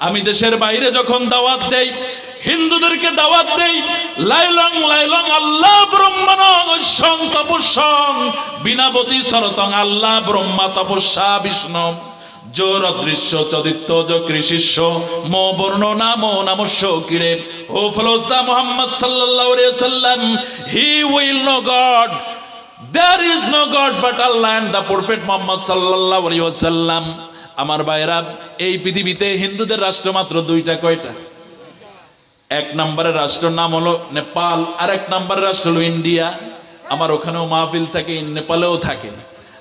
আমি দেশের বাইরে যখন দাওয়াত দেই, হিন্দুদেরকে দাওয়াত দেই, লাইলং লাইলং, আল্লাহ ব্রহ্মণ তপস্যং বিনাবতী সরতং আল্লাহ ব্রহ্মা তপস্যা বিষ্ণু জোর অদৃশ্য চদিত্য য কৃষিস্য মো বর্ণ নাম নামস্য কিরে ও ফলস্তা মোহাম্মদ সাল্লাল্লাহু আলাইহি সাল্লাম he will know God is no God but Allah and the Prophet Muhammad sallallahu alaihi wasallam. আমার ভাইরা এই পৃথিবীতে হিন্দুদের রাষ্ট্র মাত্র দুইটা, কয়টা? এক নম্বরের রাষ্ট্রের নাম হলো নেপাল আর এক নম্বরের রাষ্ট্র হলো ইন্ডিয়া। আমার ওখানেও মাহফিল থাকে, নেপালেও থাকে।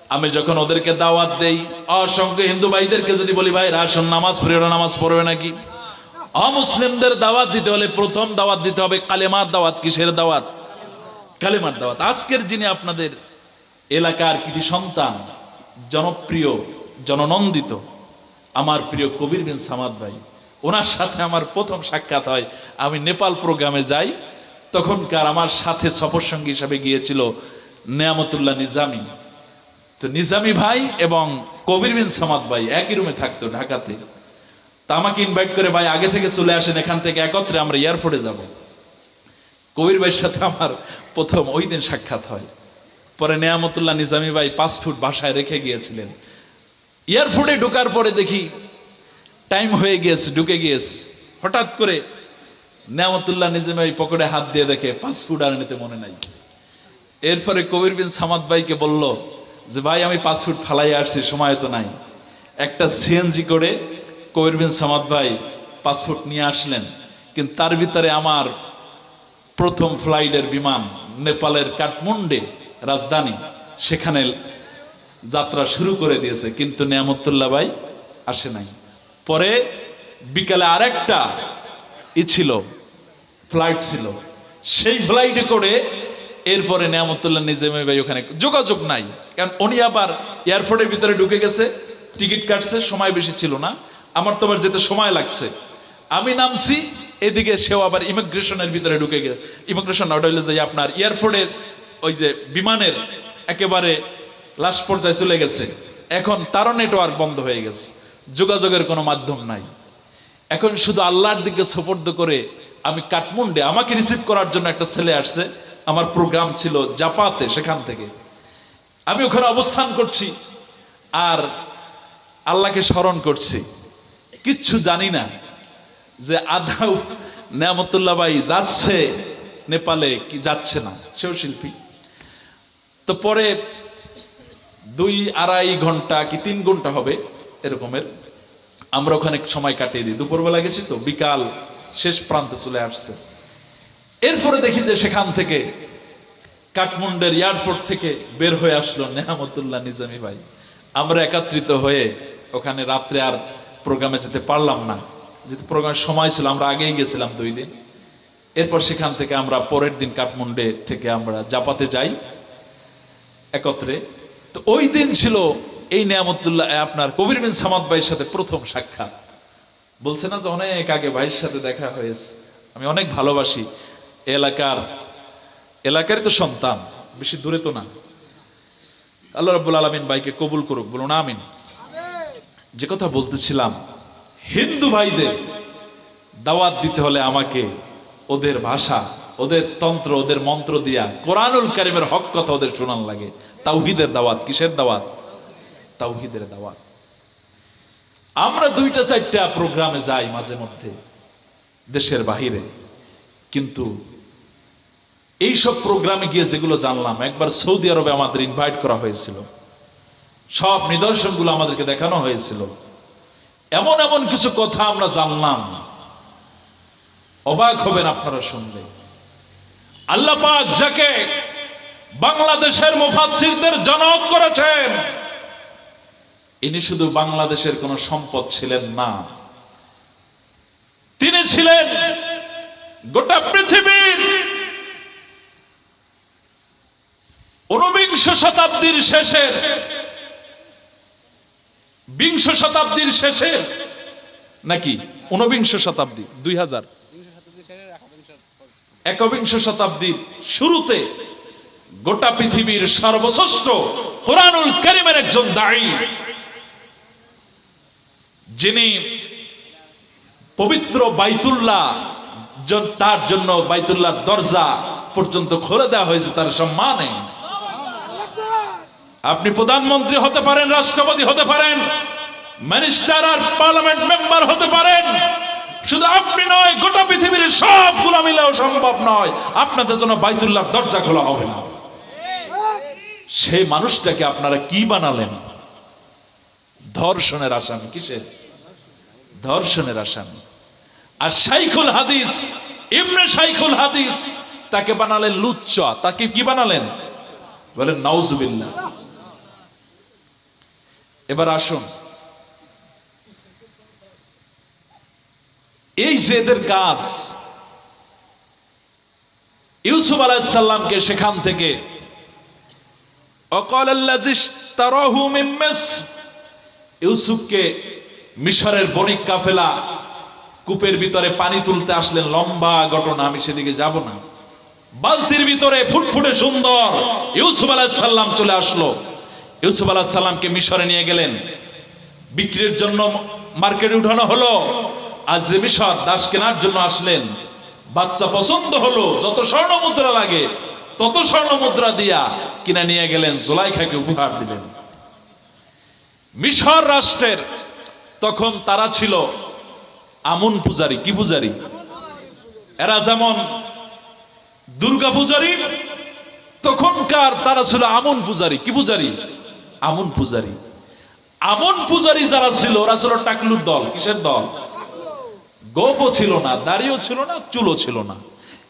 আমি যখন ওদেরকে দাওয়াত দেই, অসংখ্য হিন্দু ভাইদেরকে যদি বলি, ভাই রাসন নামাজ ওরা নামাজ পড়বে নাকি? অমুসলিমদের দাওয়াত দিতে হলে প্রথম দাওয়াত দিতে হবে কালেমার দাওয়াত, কিসের দাওয়াত? কালেমার দাওয়াত। আজকের যিনি আপনাদের এলাকার কৃতি সন্তান, জনপ্রিয়, জননন্দিত আমার প্রিয় কবির বিন সামাদ ভাই, ওনার সাথে আমার প্রথম সাক্ষাৎ হয়। আমি নেপাল প্রোগ্রামে যাই, তখনকার আমার সাথে সফরসঙ্গী হিসাবে গিয়েছিল নেয়ামতুল্লাহ নিজামি। তো নিজামি ভাই এবং কবির বিন সামাদ ভাই একই রুমে থাকতো ঢাকাতে। তা আমাকে ইনভাইট করে, ভাই, আগে থেকে চলে আসেন, এখান থেকে একত্রে আমরা এয়ারপোর্টে যাব। কবির ভাইয়ের সাথে আমার প্রথম ওই দিন সাক্ষাৎ হয়। পরে নেয়ামতুল্লাহ নিজামি ভাই পাসপোর্ট বাসায় রেখে গিয়েছিলেন। এয়ারপোর্টে ঢোকার পরে দেখি টাইম হয়ে গিয়েছে ঢুকে গিয়েছে। হঠাৎ করে নেয়ামতুল্লাহ নিজামি ভাই পকেটে হাত দিয়ে দেখে পাসপোর্ট আর নিতে মনে নাই। এরপরে কবির বিন সামাদ ভাইকে বলল যে, ভাই, আমি পাসপোর্ট ফালাই আসছি, সময় তো নাই। একটা সিএনজি করে কবির বিন সামাদ ভাই পাসপোর্ট নিয়ে আসলেন, কিন্তু তার ভিতরে আমার প্রথম ফ্লাইটের বিমান, নেপালের কাঠমুন্ডে রাজধানী, সেখানে যাত্রা শুরু করে দিয়েছে, কিন্তু নিয়ামতুল্লাহ ভাই আসে নাই। পরে বিকালে আরেকটা ই ছিল ফ্লাইট ছিল। সেই ফ্লাইটে করে এরপরে নিয়ামতুল্লাহ নিজামী ভাই ওখানে যোগাযোগ নাই। কারণ উনি আবার এয়ারপোর্টের ভিতরে ঢুকে গেছে, টিকিট কাটছে, সময় বেশি ছিল না। আমার তো আবার যেতে সময় লাগছে। আমি নামছি, এদিকে সেও আবার ইমিগ্রেশনের ভিতরে ঢুকে গেছে। ইমিগ্রেশন ওটা হইলে যে আপনার এয়ারপোর্টের ওই যে বিমানের একেবারে লাস্ট পর্যায়ে চলে গেছে। এখন তারও নেটওয়ার্ক বন্ধ হয়ে গেছে। যোগাযোগের কোনো মাধ্যম নাই। এখন শুধু আল্লাহর দিকে সোপর্দ করে আমি কাঠমুন্ডে আমাকে রিসিভ করার জন্য একটা ছেলে আসছে। আমার প্রোগ্রাম ছিল জাপাতে, সেখান থেকে। আমি ওখানে অবস্থান করছি আর আল্লাহকে স্মরণ করছি। কিচ্ছু জানি না যে আদাও নেয়ামতুল্লাহ ভাই যাচ্ছে নেপালে কি যাচ্ছে না। সেও শিল্পী। তো পরে দুই আড়াই ঘণ্টা কি তিন ঘণ্টা হবে এরকমের। আমরা ওখানে সময় কাটিয়ে দিই। দুপুরবেলা গেছি তো, বিকাল শেষ প্রান্তে চলে আসছে। এরপরে দেখি যে সেখান থেকে কাঠমুন্ডের এয়ারপোর্ট থেকে বের হয়ে আসলো নেহামতুল্লাহ নিজামী ভাই। আমরা একত্রিত হয়ে ওখানে রাত্রে আর প্রোগ্রামে যেতে পারলাম না। যেহেতু প্রোগ্রামের সময় ছিল, আমরা আগেই গেছিলাম দুই দিন। এরপর সেখান থেকে আমরা পরের দিন কাঠমুন্ডে থেকে আমরা জাপাতে যাই। একত্রে তো ওই দিন ছিল এই নিয়ামতুল্লাহ আপনার কবির বিন সামাদ ভাইয়ের সাথে প্রথম সাক্ষাৎ। বলছে না যে অনেক আগে ভাইয়ের সাথে দেখা হয়েছে। আমি অনেক ভালোবাসি এলাকার এলাকারই তো সন্তান বেশি দূরে তো না। আল্লাহ রাব্বুল আলমিন ভাইকে কবুল করুক বলুন আমিন। যে কথা বলতেছিলাম হিন্দু ভাইদের দাওয়াত দিতে হলে আমাকে ওদের ভাষা ওদের তন্ত্র, ওদের মন্ত্র দিয়া কোরআনুল কারিমের হক কথা ওদের শোনান লাগে। তাওহিদের দাওয়াত, কিসের দাওয়াত? তাওহিদের দাওয়াত। আমরা দুইটা চারটা প্রোগ্রামে যাই মাঝে মধ্যে, দেশের বাহিরে। কিন্তু এইসব প্রোগ্রামে গিয়ে যেগুলো জানলাম, একবার সৌদি আরবে আমাদের ইনভাইট করা হয়েছিল। সব নিদর্শনগুলো আমাদেরকে দেখানো হয়েছিল। এমন এমন কিছু কথা আমরা জানলাম। অবাক হবেন আপনারা শুনলে। আল্লাহ পাক যাকে বাংলাদেশের মুফাসসিরদের জনক করেছেন, ইনি শুধু বাংলাদেশের কোন সম্পদ ছিলেন না। তিনি ছিলেন গোটা পৃথিবীর ঊনবিংশ শতাব্দীর শেষের, বিংশ শতাব্দীর শেষের নাকি? ঊনবিংশ শতাব্দী, দুই হাজার। একবিংশ শতাব্দীর শুরুতে গোটা পৃথিবীর সর্বশ্রেষ্ঠ কোরআনুল করিমের একজন দায়ী, যিনি পবিত্র বাইতুল্লাহ তার জন্য বাইতুল্লাহর দরজা পর্যন্ত খুলে দেওয়া হয়েছে তার সম্মানে। আপনি প্রধানমন্ত্রী হতে পারেন, রাষ্ট্রপতি হতে পারেন মিনিস্টার আর পার্লামেন্ট মেম্বার হতে পারেন। শুধু আপনি নয়, গোটা পৃথিবীর সবগুলো মিলেও সম্ভব নয়। আপনাদের জন্য বাইতুল্লাহ দরজা খোলা হবে না। সেই মানুষটাকে আপনারা কি বানালেন? ধর্ষণের আসামি। কিসের? ধর্ষণের আসামি। আর শাইখুল হাদিস, ইবনে শাইখুল হাদিস, তাকে বানালেন লুচ্চা। তাকে কি বানালেন? বলেন, নাউজুবিল্লাহ। এবার আসুন। এই যে এদের কাজ, ইউসুফ আলাইসাল্লামকে সেখান থেকে ইউসুফকে মিশরের বণিক কাফেলা কূপের ভিতরে পানি তুলতে আসলেন, লম্বা ঘটনা, আমি সেদিকে যাব না। বালতির ভিতরে ফুটফুটে সুন্দর ইউসুফ আলাইসাল্লাম চলে আসলো। ইউসুফ আলাইসাল্লামকে মিশরে নিয়ে গেলেন। বিক্রির জন্য মার্কেটে উঠানো হলো। আজ যে মিশর দাস কেনার জন্য আসলেন, বাচ্চা পছন্দ হলো, যত স্বর্ণ মুদ্রা লাগে, তত স্বর্ণ মুদ্রা দিয়া কিনে নিয়ে গেলেন, জোলাইখাকে উপহার দিলেন। মিশর রাষ্ট্রের তখন তারা ছিল আমন পূজারি, কি পূজারি? এরা যেমন দুর্গা পূজারি, তখনকার তারা ছিল আমন পূজারি, কি পূজারি? আমন পূজারি। আমন পূজারি যারা ছিল, ওরা ছিল টাকলুর দল, কিসের দল? গোপও ছিল না, দাড়িও ছিল না, চুলও ছিল না।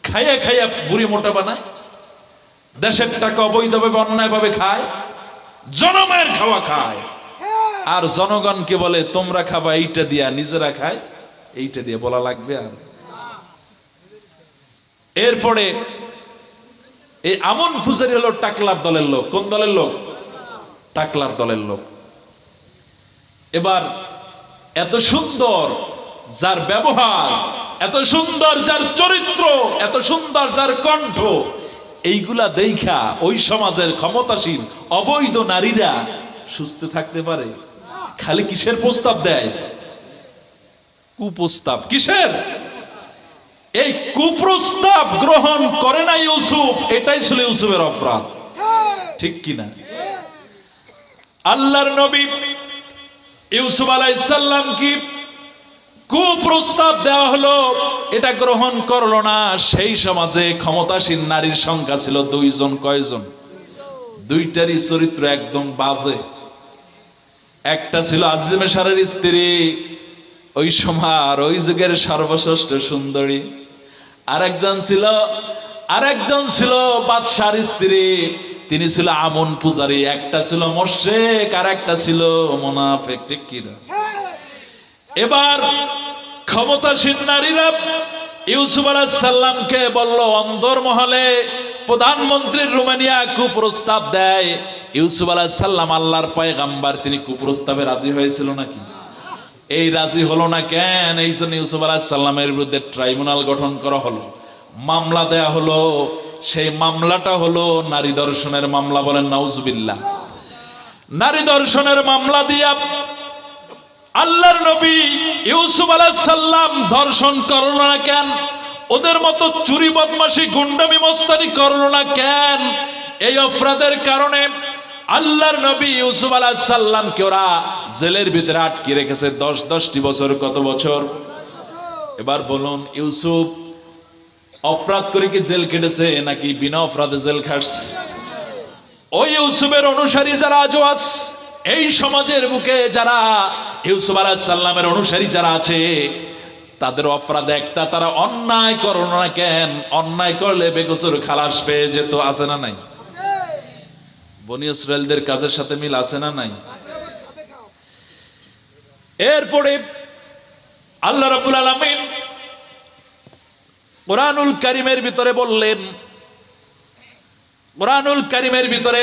খাইয়া খাইয়া বুড়ি মোটা বানায়। দেশের টাকা অবৈধভাবে, অন্যায়ভাবে খায়। জনমের খাওয়া খায়। আর জনগণকে বলে, তোমরা খাবা, এইটা দিয়া, নিজেরা খায়, এইটা দিয়ে। বলা লাগবে আর। এরপরে এই আমন পূজারি হলো টাকলার দলের লোক। কোন দলের লোক? টাকলার দলের লোক। এবার এত সুন্দর যার ব্যবহার, এত সুন্দর যার চরিত্র, এত সুন্দর যার কণ্ঠ, এইগুলা দেখা ওই সমাজের ক্ষমতাসীন অবৈধ নারীরা সুস্থ থাকতে পারে। খালি কিসের প্রস্তাব দেয়? কুপ্রস্তাব। কিসের? এই কুপ্রস্তাব গ্রহণ করে না ইউসুফ, এটাই ছিল ইউসুফের অপরাধ। ঠিক কিনা? আল্লাহর নবী ইউসুফ আলাইসাল্লাম কি কুপ্রস্তাব দেওয়া হলো, এটা গ্রহণ করল না। সেই সমাজে ক্ষমতাসীন নারীর সংখ্যা ছিল দুইজন, কয়জন? দুইটারই চরিত্র একদম বাজে। একটা ছিল স্ত্রী, ওই সময় ওই যুগের সর্বশ্রেষ্ঠ সুন্দরী। আরেকজন ছিল আরেকজন ছিল বাদশার স্ত্রী, তিনি ছিল আমন পূজারী। একটা ছিল মোশেক আর একটা ছিল মোনাফেক। ঠিক কিনা এবার ক্ষমতাসীন নারীরা ইউসুফ সাল্লামকে বলল অন্দর মহলে প্রধানমন্ত্রীর রুমানিয়া কুপ্রস্তাব দেয়। ইউসুফ সাল্লাম আল্লাহর পয়গাম্বার, তিনি কুপ্রস্তাবে রাজি হয়েছিল নাকি? এই রাজি হলো না কেন? এই জন্য ইউসুফ সাল্লামের বিরুদ্ধে ট্রাইব্যুনাল গঠন করা হলো। মামলা দেয়া হলো। সেই মামলাটা হলো নারী দর্শনের মামলা বলেন নাউজবিল্লাহ। নারী দর্শনের মামলা দিয়া আল্লাহর নবী ইউসুফ সাল্লাম ধর্ষণ করল না কেন? ওদের মতো চুরি বদমাশি, গুন্ডামি, মস্তানি করল না কেন? এই অপরাধের কারণে আল্লাহর নবী ইউসুফ সাল্লামকে ওরা জেলের ভিতরে আটকে রেখেছে দশ দশটি বছর, কত বছর? এবার বলুন, ইউসুফ অপরাধ করে কি জেল কেটেছে নাকি বিনা অপরাধে জেল খাটছে? ওই ইউসুফের অনুসারী যারা আজও আস এই সমাজের বুকে যারা ইউসুফ আলাহ সাল্লামের অনুসারী যারা আছে, তাদের অপরাধ একটা তারা অন্যায় করো না কেন? অন্যায় করলে বেকসুর খালাস পেয়ে যেত, আছে না নাই? বনি ইসরায়েলদের কাজের সাথে মিল আছে না নাই? এরপরে আল্লাহ রাব্বুল আলামিন কোরআনুল কারিমের ভিতরে বললেন, কোরআনুল কারিমের ভিতরে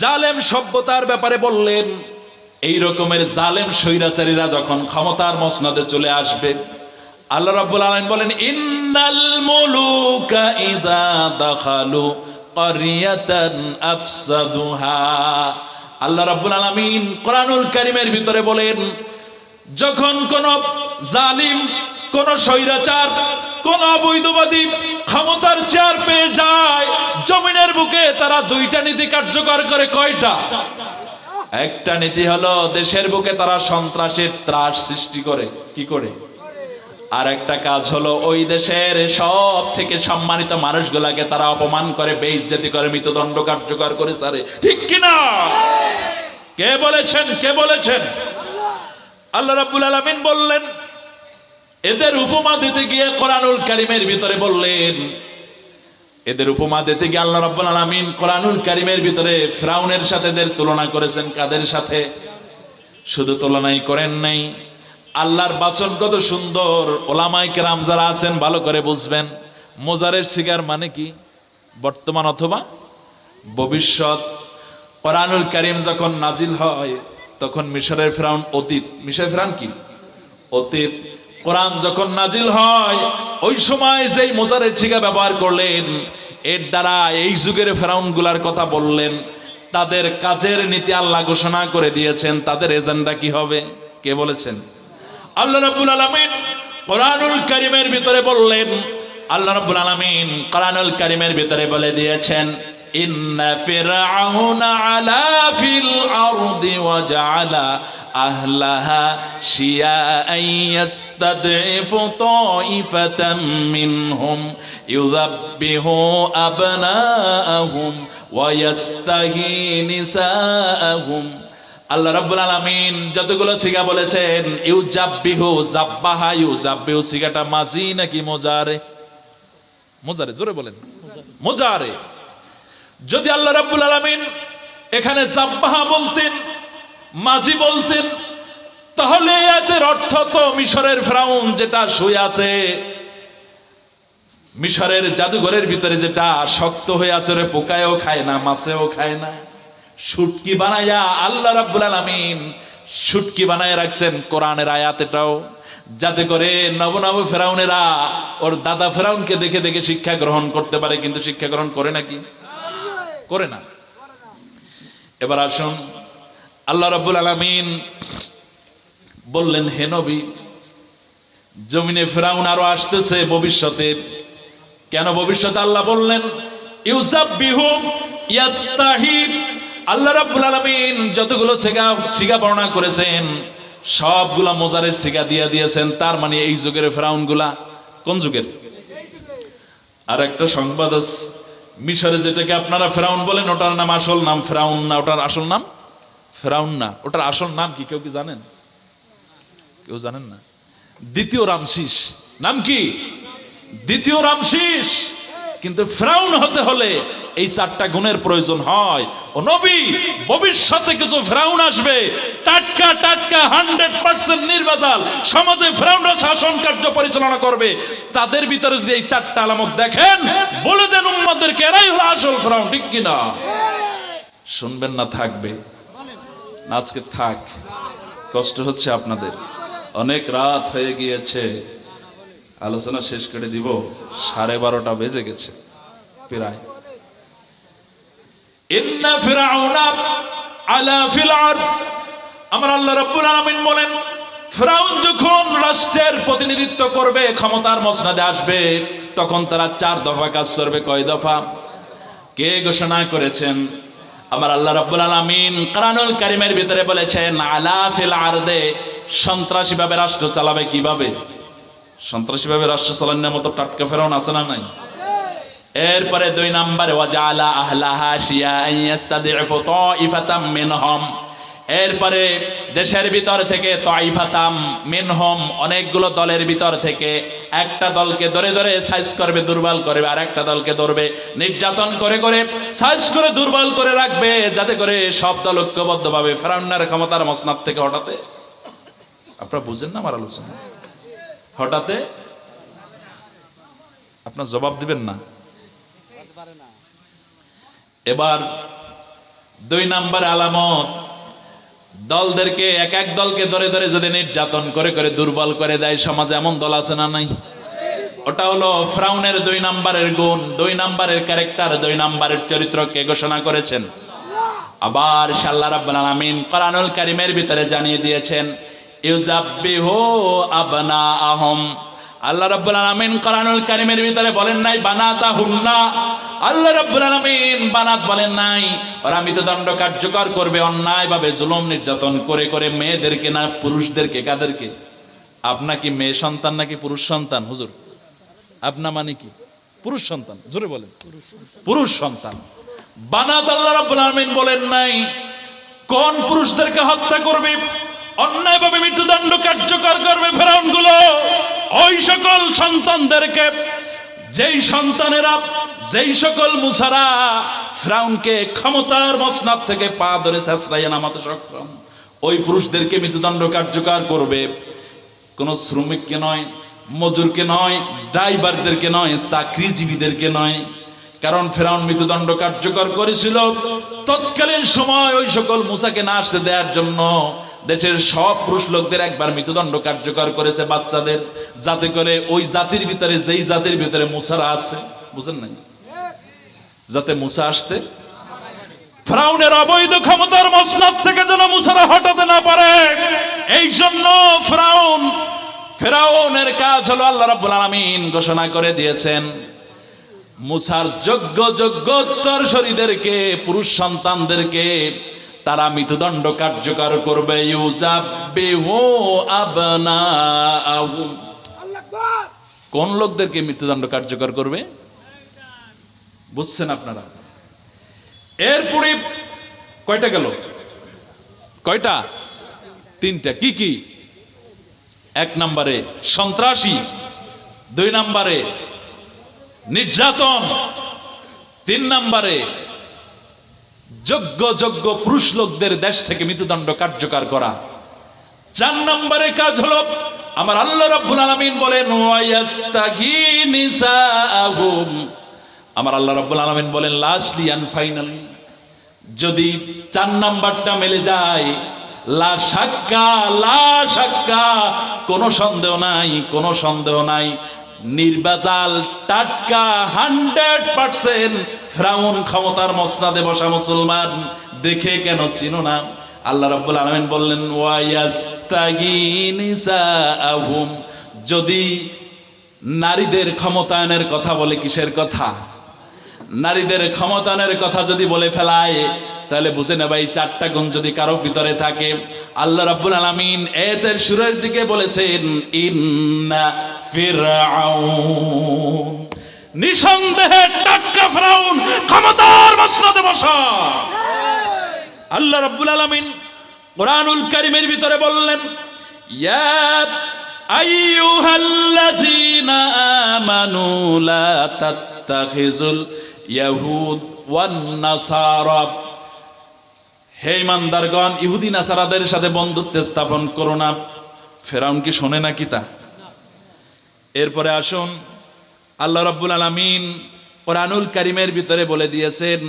জালেম সভ্যতার ব্যাপারে বললেন এই রকমের জালেম স্বৈরাচারীরা যখন ক্ষমতার মসনাদে চলে আসবে, আল্লাহ রাব্বুল আলামিন বলেন, ইন্নাল মুলুকা ইযা দাখালু ক্বরিয়াতান আফসাদুহা। আল্লাহ রাব্বুল আলামিন কোরআনুল কারিমের ভিতরে বলেন, যখন কোন জালিম, কোন স্বৈরাচার, কোন অবৈধবাদী ক্ষমতার চেয়ার পেয়ে যায়, জমিনের বুকে তারা দুইটা নীতি কার্যকর করে কয়টা? একটা নীতি হলো, দেশের বুকে তারা সন্ত্রাসের ত্রাস সৃষ্টি করে। কি করে? আর একটা কাজ হলো, ওই দেশের সব থেকে সম্মানিত মানুষগুলাকে তারা অপমান করে, বেইজ্জতি করে মৃতদণ্ড কার্যকর করে সারে ঠিক কিনা? কে বলেছেন? কে বলেছেন? আল্লাহ রাব্বুল আলামিন বললেন, এদের উপমা দিতে গিয়ে কোরআনুল কারিমের ভিতরে বললেন এদের উপমা দিতে গিয়ে আল্লাহ রাব্বুল আলামিন কোরআনুল কারিমের ভিতরে ফিরাউনের সাথে এদের তুলনা করেছেন কাদের সাথে? শুধু তুলনাই করেন নাই। আল্লাহর বাচন কত সুন্দর। ওলামাই কেরাম যারা আছেন, ভালো করে বুঝবেন। মোজারের সিগার মানে কি? বর্তমান অথবা ভবিষ্যৎ। কোরআনুল কারিম যখন নাজিল হয়, তখন মিশরের ফেরাউন অতীত। মিশরের ফেরাউন কি? অতীত। কোরআন যখন নাজিল হয়, ওই সময় যেই মোজারের ছিগা ব্যবহার করলেন, এর দ্বারা এই যুগের ফেরাউনগুলার কথা বললেন, তাদের কাজের নীতি আল্লাহ ঘোষণা করে দিয়েছেন, তাদের এজেন্ডা কি হবে? কে বলেছেন? আল্লাহ রাব্বুল আলামিন কোরআনুল কারিমের ভিতরে বললেন, আল্লাহ রাব্বুল আলামিন কোরআনুল কারিমের ভিতরে বলে দিয়েছেন আলা ফিল আরদি ওয়া জাআলা আহলাহা শিয়াআন ইয়াস্তাদঈফু তাইফাতাম মিনহুম ইউযাব্বিহু আবনাআহুম ওয়া ইয়াস্তাহি নিসাআহুম আল্লাহ রাব্বুল আলামিন যতগুলো সিগা বলেছেন ইউ জাব্বিহু জাব্বাহা ইউ জাব্বিহু সিগাটা মাজি নাকি মোজারে? মোজারে, জোরে বলেন। মোজারে। যদি আল্লাহ রাব্বুল আলামিন এখানে জাব্বাহা বলতেন, মাজি বলতেন, তাহলে এদের অর্থ তো মিশরের ফ্রাউন যেটা শুয়ে আছে, মিশরের জাদুঘরের ভিতরে যেটা শক্ত হয়ে আছে রে পোকায়ও খায় না, মাছেও খায় না। শুটকি বানাইয়া আল্লাহ রাব্বুল আলামিন শুটকি বানায় রাখছেন কোরআনের আয়াত এটাও, যাতে করে নবনব নব ফেরাউনেরা ওর দাদা ফেরাউনকে দেখে দেখে শিক্ষা গ্রহণ করতে পারে, কিন্তু শিক্ষা গ্রহণ করে নাকি? করে না। এবার আসুন আল্লাহ রাব্বুল আলামিন বললেন হে নবী জমিনে ফেরাউন আরও আসতেছে ভবিষ্যতে। কেন ভবিষ্যতে আল্লাহ বললেন ইউসাব্বিহু ইয়াস্তাহিব। আল্লাহ রাব্বুল আলামিন যতগুলো সিগা সিগা বর্ণনা করেছেন সবগুলা মোজারের সিগা দিয়ে দিয়েছেন তার মানে এই যুগের ফেরাউনগুলা কোন যুগের? আর একটা সংবাদ আছে, মিশরে যেটাকে আপনারা ফেরাউন বলেন, ওটার নাম আসল নাম ফেরাউন না, ওটার আসল নাম ফেরাউন না। ওটার আসল নাম কি, কেউ কি জানেন? কেউ জানেন না? দ্বিতীয় রামশিস নাম কি? দ্বিতীয় রামশিস কিন্তু ফ্রাউন হতে হলে এই চারটা গুণের প্রয়োজন হয়। ও নবী, ভবিষ্যতে কিছু ফ্রাউন আসবে। টাটকা টাটকা, হান্ড্রেড পার্সেন্ট নির্বাচাল সমাজে ফ্রাউনরা শাসন কার্য পরিচালনা করবে। তাদের ভিতরে যদি এই চারটা আলামত দেখেন, বলে দেন এরাই হলো আসল ফ্রাউন, ঠিক কিনা? শুনবেন না, থাকবে। আজকে থাক। কষ্ট হচ্ছে আপনাদের। অনেক রাত হয়ে গিয়েছে। আলোচনা শেষ করে দিব। সাড়ে বারোটা বেজে গেছে, প্রায়। আমার আল্লাহ রাব্বুল আলামিন বলেন ফিরাউন যখন রাষ্ট্রের প্রতিনিধিত্ব করবে, ক্ষমতার মসনাদে আসবে, তখন তারা চার দফা কাজ করবে। কয় দফা? কে ঘোষণা করেছেন? আমার আল্লাহ রাব্বুল আলামিন কোরআনুল কারীমের ভিতরে বলেছেন, আলা ফিল আরদে সন্ত্রাসী ভাবে রাষ্ট্র চালাবে কীভাবে? সন্ত্রাসী ভাবে রাষ্ট্র চালানোর মতো টাটকা ফেরাউন আছে না নাই? এরপরে দুই নম্বরে ওয়াজালা আহলাহা শিয়া ইয়াস্তাদিফু তাইফাতাম মিনহুম এরপরে দেশের ভিতর থেকে তাইফাতাম, মিনহুম, অনেকগুলো দলের ভিতর থেকে একটা দলকে ধরে ধরে সাইজ করবে, দুর্বল করবে, আর একটা দলকে ধরবে, নির্যাতন করে করে সাইজ করে, দুর্বল করে রাখবে, যাতে করে সব দল ঐক্যবদ্ধভাবে ফেরাউনের ক্ষমতার মসনাদ থেকে হঠাতে, আপনারা বুঝেন না আমার আলোচনা? হঠাতে আপনার জবাব দিবেন না? এবার দুই নাম্বার আলামত দলদেরকে, এক এক দলকে ধরে ধরে যদি নির্যাতন করে করে দুর্বল করে দেয়, সমাজে এমন দল আছে না নাই? ওটা হলো ফ্রাউনের দুই নাম্বারের গুণ, দুই নাম্বারের ক্যারেক্টার, দুই নাম্বারের চরিত্রকে ঘোষণা করেছেন? আবার সাল্লাহ রাব্বুল আলামিন কোরআনুল কারীমের ভিতরে জানিয়ে দিয়েছেন ইউজাব্বিহু আবনাআহুম। আল্লাহ রাব্বুল আলামিন কোরআনুল কারীমের ভিতরে বলেন নাই বানাতা হুন্না আল্লাহ রাব্বুল আলামিন বানাত বলেন নাই ওরা মৃত্যুদণ্ড কার্যকর করবে, অন্যায়ভাবে জুলুম নির্যাতন করে করে মেয়েদেরকে না, পুরুষদেরকে, কাদেরকে? আপনার কি মেয়ে সন্তান নাকি পুরুষ সন্তান? হুজুর আপনা মানে কি? পুরুষ সন্তান, জোরে বলেন। পুরুষ সন্তান। বানাত আল্লাহ রাব্বুল আলামিন বলেন নাই, কোন পুরুষদেরকে হত্যা করবে, অন্যায়ভাবে মৃত্যুদণ্ড কার্যকর করবে ফেরাউনগুলো ওই সকল সন্তানদেরকে, যেই সন্তানেরা, যেই সকল মুসারা ফ্রাউনকে ক্ষমতার মসনাদ থেকে পা ধরে শেষরাইয়া নামাতে সক্ষম, ওই পুরুষদেরকে মৃত্যুদণ্ড কার্যকর করবে। কোন শ্রমিককে নয়, মজুরকে নয়, ড্রাইভারদেরকে নয়, চাকরিজীবীদেরকে নয় কারণ ফেরাউন মৃত্যুদণ্ড কার্যকর করেছিল। তৎকালীন সময় ওই সকল মুসাকে না আসতে দেওয়ার জন্য দেশের সব পুরুষ লোকদের একবার মৃত্যুদণ্ড কার্যকর করেছে বাচ্চাদের, যাতে করে ওই জাতির ভিতরে, যেই জাতির ভিতরে মুসারা আছে, বুঝেন নাই? যাতে মুসা আসতে ফ্রাউনের অবৈধ ক্ষমতার মসনদ থেকে যেন মুসারা হটাতে না পারে। এই জন্য ফ্রাউন, ফেরাউনের কাজ হলো আল্লাহ রাব্বুল আলামিন ঘোষণা করে দিয়েছেন মুসার যোগ্য যোগ্যোত্তর শরীরদেরকে পুরুষ সন্তানদেরকে তারা মৃত্যুদণ্ড কার্যকর করবে। কোন লোকদেরকে মৃত্যুদণ্ড কার্যকর করবে? বুঝছেন আপনারা? এরপরে কয়টা গেল? কয়টা? তিনটা। কি কি? এক নম্বরে সন্ত্রাসী দুই নম্বরে নির্যাতন। তিন নম্বরে, যোগ্য যোগ্য পুরুষ লোকদের দেশ থেকে মৃত্যুদণ্ড কার্যকর করা। চার নম্বরে কাজ হলো, আমার আল্লাহ রাব্বুল আলামিন বলেন আমার আল্লাহ রাব্বুল আলামিন বলেন লাস্টলি অ্যান্ড ফাইনাল। যদি চার নাম্বারটা মেলে যায়, লা সাক্কা লা সাক্কা কোনো সন্দেহ নাই, কোনো সন্দেহ নাই। নির্বাচাল টাটকা হান্ড্রেড পার্সেন্ট ফ্রাউন ক্ষমতার মসনাদে বসা মুসলমান, দেখে কেন চিনো না? আল্লাহ রাব্বুল আলামিন বললেন যদি নারীদের ক্ষমতায়নের কথা বলে, কিসের কথা? নারীদের ক্ষমতানের কথা যদি বলে ফেলায়, তাহলে বুঝে নেবা এই চারটা গুণ যদি কারও ভিতরে থাকে। আল্লাহ রাব্বুল আলামিন এতের সুরের দিকে বলেছেন, ইন্না ফিরআউন। নিঃসন্দেহে টাটকা ফেরাউন ক্ষমতার মসনদে বসা। আল্লাহ রাব্বুল আলামিন কোরআনুল কারীমের ভিতরে বললেন, ইয়া আইয়ুহাল্লাযীনা আমানু লা তাত্তাখিজুল ইয়াহুদ ওয়ান নাসারা। হে ইমানদারগণ, ইহুদি নাসারাদের সাথে বন্ধুত্ব স্থাপন করো না। ফেরাউন কি শোনে না কি তা? এরপরে আসুন, আল্লাহ রাব্বুল আলামিন কোরআনুল কারিমের ভিতরে বলে দিয়েছেন,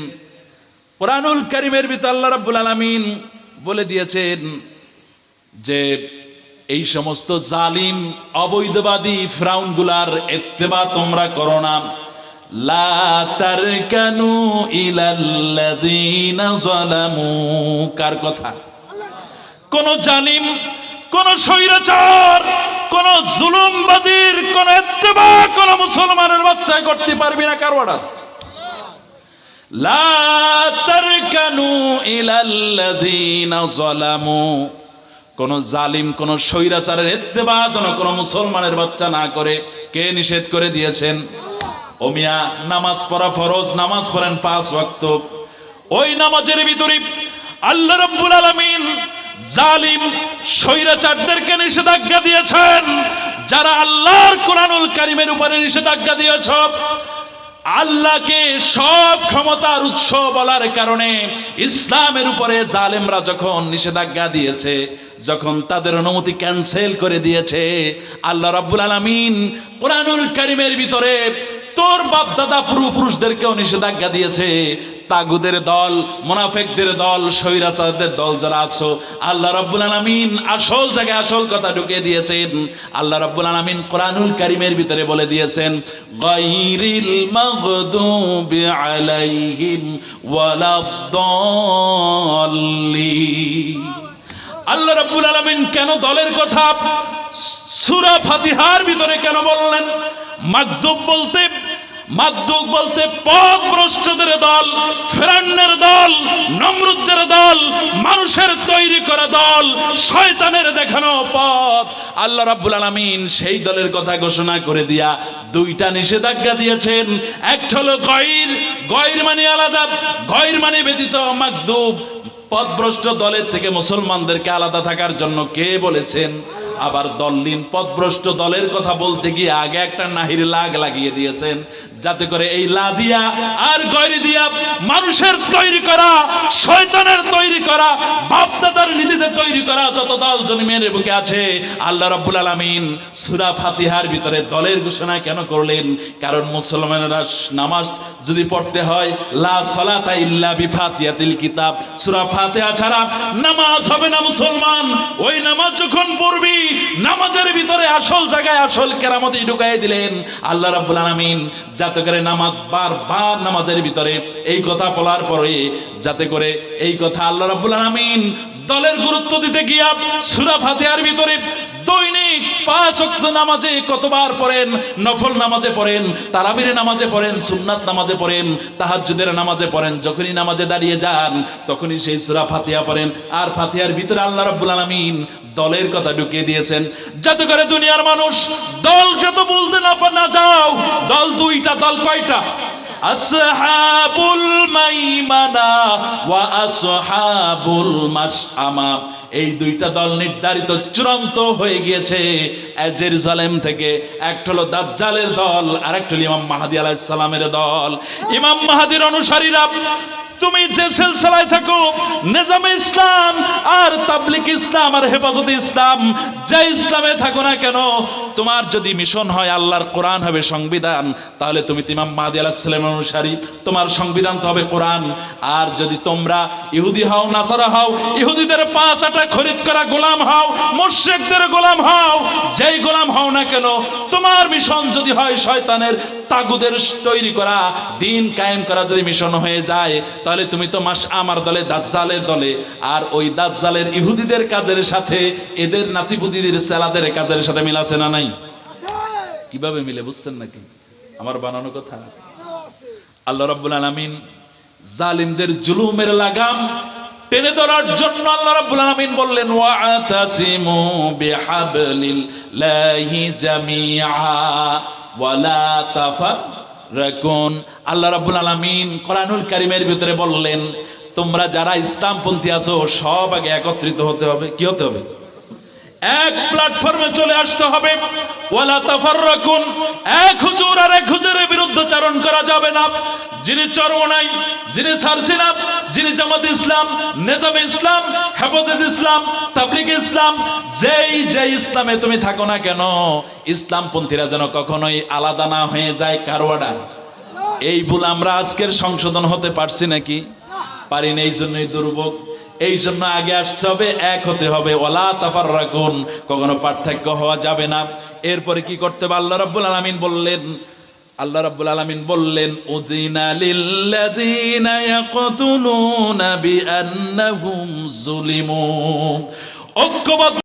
কোরআনুল কারিমের ভিতরে আল্লাহ রাব্বুল আলামিন বলে দিয়েছেন যে, এই সমস্ত জালিম, অবৈধবাদী ফ্রাউনগুলার এত্তেবা তোমরা করো না। কার কথা? কোন জালিম, কোন স্বৈরাচার, কোন জুলুমবাদীর, কোন এত্তেবা কোন মুসলমানের বাচ্চায় করতে পারবি না, কার অর্ডার লা তারকানু ইলাল্লাযীনা যালামু। কোন জালিম, কোন স্বৈরাচারের এত্তেবা কোন মুসলমানের বাচ্চা না করে, কে নিষেধ করে দিয়েছেন? ও মিয়া, নামাজ পড়া ফরজ, নামাজ পড়েন পাঁচ ওয়াক্ত। ওই নামাজের ভিতরে আল্লাহ রাব্বুল আলামিন জালিম, স্বৈরাচারদেরকে নিষেধাজ্ঞা দিয়েছেন। যারা আল্লাহর কোরআনুল কারিমের উপরে নিষেধাজ্ঞা দিয়েছ, আল্লাহকে সব ক্ষমতার উৎস বলার কারণে ইসলামের উপরে জালেমরা যখন নিষেধাজ্ঞা দিয়েছে, যখন তাদের অনুমতি ক্যান্সেল করে দিয়েছে, আল্লাহ রাব্বুল আলামিন কোরআনুল কারিমের ভিতরে তোর বাপ দাদা পূর্বপুরুষদেরকেও নিষেধাজ্ঞা দিয়েছে। তাগুদের দল, মোনাফেকদের দল, স্বৈরাচারদের দল যারা আছো, আল্লাহ রাব্বুল আলামিন আসল জায়গায় আসল কথা ঢুকিয়ে দিয়েছেন। আল্লাহ রাব্বুল আলামিন কোরআনুল কারিমের ভিতরে বলে দিয়েছেন, গায়রিল মাগদুবি আলাইহিম ওয়ালাদ-দাল্লিন। আল্লাহ রাব্বুল আলামিন কেন দলের কথা সূরা ফাতিহার ভিতরে কেন বললেন? মাকদুব বলতে মাকদুব বলতে পথ ভ্রষ্টদের দল, ফেরান্নের দল নমরুদ্দের দল, মানুষের তৈরি করা দল, শয়তানের দেখানো পথ। আল্লাহ রাব্বুল আলামিন সেই দলের কথা ঘোষণা করে দিয়া দুইটা নিষেধাজ্ঞা দিয়েছেন। একটা হলো গয়র গয়র মানে আলাদা, গয়র মানে ব্যতীত মাকদুব পথভ্রষ্ট দলের থেকে মুসলমানদেরকে আলাদা থাকার জন্য কে বলেছেন? আবার দললিন পথভ্রষ্ট দলের কথা বলতে গিয়ে আগে একটা নাহির লাগ লাগিয়ে দিয়েছেন। যাতে করে এই লা দিয়া আর গয়রি দিয়া মানুষের তৈরি করা, শয়তানের তৈরি করা, বাপদাদার নীতিতে তৈরি করা যত দল জন্মের বুকে আছে, আল্লাহ রাব্বুল আলামিন সূরা ফাতিহার ভিতরে দলের ঘোষণা কেন করলেন? কারণ মুসলমানেরা নামাজ যদি পড়তে হয়, লা সালাতা ইল্লা বিফাতিহাতিল কিতাব, সূরা ফাতিহা ছাড়া নামাজ হবে না মুসলমান। ওই নামাজ যখন পড়বি, নামাজের ভিতরে আসল জায়গায় আসল কেরামতি ঢুকাই দিলেন। আল্লাহ রাব্বুল আলামিন যাতে করে নামাজ বারবার নামাজের ভিতরে এই কথা বলার পরে যাতে করে এই কথা আল্লাহ রাব্বুল আলামিন দলের গুরুত্ব দিতে গিয়া সূরা ফাতিহার ভিতরে দৈনিক পাঁচ ওয়াক্ত নামাজে কতবার পড়েন? নফল নামাজে পড়েন, তারাবির নামাজে পড়েন, সুন্নাত নামাজে পড়েন, তাহাজ্জুদের নামাজে পড়েন, যখনই নামাজে দাঁড়িয়ে যান, তখনই সেই সূরা ফাতিয়া পড়েন। আর ফাতিহার ভিতরে আল্লাহ রাব্বুল আলামিন দলের কথা ঢুকিয়ে দিয়েছেন। যাতে করে দুনিয়ার মানুষ দল যত বলতে না যাও, দল দুইটা, দল কয়টা? আসহাবুল মাইমানা ওয়া আসহাবুল মাশআমা। এই দুইটা দল নির্ধারিত চূড়ান্ত হয়ে গিয়েছে জেরুজালেম থেকে। একটা হলো দাজ্জালের দল আর একটা হলো ইমাম মাহাদি আলাইহিস সালামের দল। ইমাম মাহাদির অনুসারীরা তুমি যে সিলসিলায় থাকো, নিজামে ইসলাম আর তাবলিক ইসলাম আর হেফাজতে ইসলাম, যে ইসলামে থাকো না কেন, তোমার যদি মিশন হয় আল্লাহর কোরআন হবে সংবিধান, তাহলে তুমি ইমাম মাহাদি আলাহ সালামের অনুসারী, তোমার সংবিধান তো হবে কোরআন। আর যদি তোমরা ইহুদি হও, নাসারা হও, ইহুদিদের পাঁচ আটা খরিদ করা গোলাম হও মোর্শেকদের গোলাম হও যেই গোলাম হও না কেন, তোমার মিশন যদি হয় শয়তানের তাগুদের তৈরি করা, দিন কায়েম করা যদি মিশন হয়ে যায়, তাহলে তুমি তো মাস আমার দলে, দাজ্জালের দলে। আর ওই দাজ্জালের ইহুদিদের কাজের সাথে, এদের নাতিপুতিদের, সেলাদের কাজের সাথে মিল আছে না নাই? কীভাবে মিলে, বুঝছেন নাকি? আমার বানানো কথা। আল্লাহ রাব্বুল আলামিন জালিমদের জুলুমের লাগাম টেনে ধরার জন্য আল্লাহ রাব্বুল আলামিন বললেন ওয়াতাসিমু বিহাবলিল্লাহি জামিআ ওয়ালা তাফাররাকুন। আল্লাহ রাব্বুল আলামিন কোরআনুল কারীমের ভিতরে বললেন, তোমরা যারা ইসলামপন্থী আছো, সব আগে একত্রিত হতে হবে। কি হতে হবে? এক প্ল্যাটফর্মে চলে আসতে হবে। ওয়ালা তাফাররাকুন। এক হুজুর আর এক হুজুরের বিরুদ্ধে চারণ করা যাবে না। যিনি চরমনাই যিনি সারসিনা যিনি জামাত ইসলাম, নেজাম ইসলাম, হেফাজত ইসলাম, তাবলিগ ইসলাম, যেই যে ইসলামে তুমি থাকো না কেন, ইসলামপন্থীরা যেন কখনোই আলাদা না হয়ে যায় কারওয়াডা এই ভুল আমরা আজকের সংশোধন হতে পারছি নাকি? পারি না এই জন্যই দুর্ভোগ। এই জন্য আগে আসতে হবে, এক হতে হবে। ওলা তাফার রাখুন কখনো পার্থক্য হওয়া যাবে না। এরপরে কি করতে পারল রাব্বুল আলামিন বললেন আল্লাহ রাব্বুল আলামিন বললেন উযিনা লিল্লাযিনা ইয়াকতুলুনা বিআন্নাহুম যুলিমু ঐক্যবদ্ধ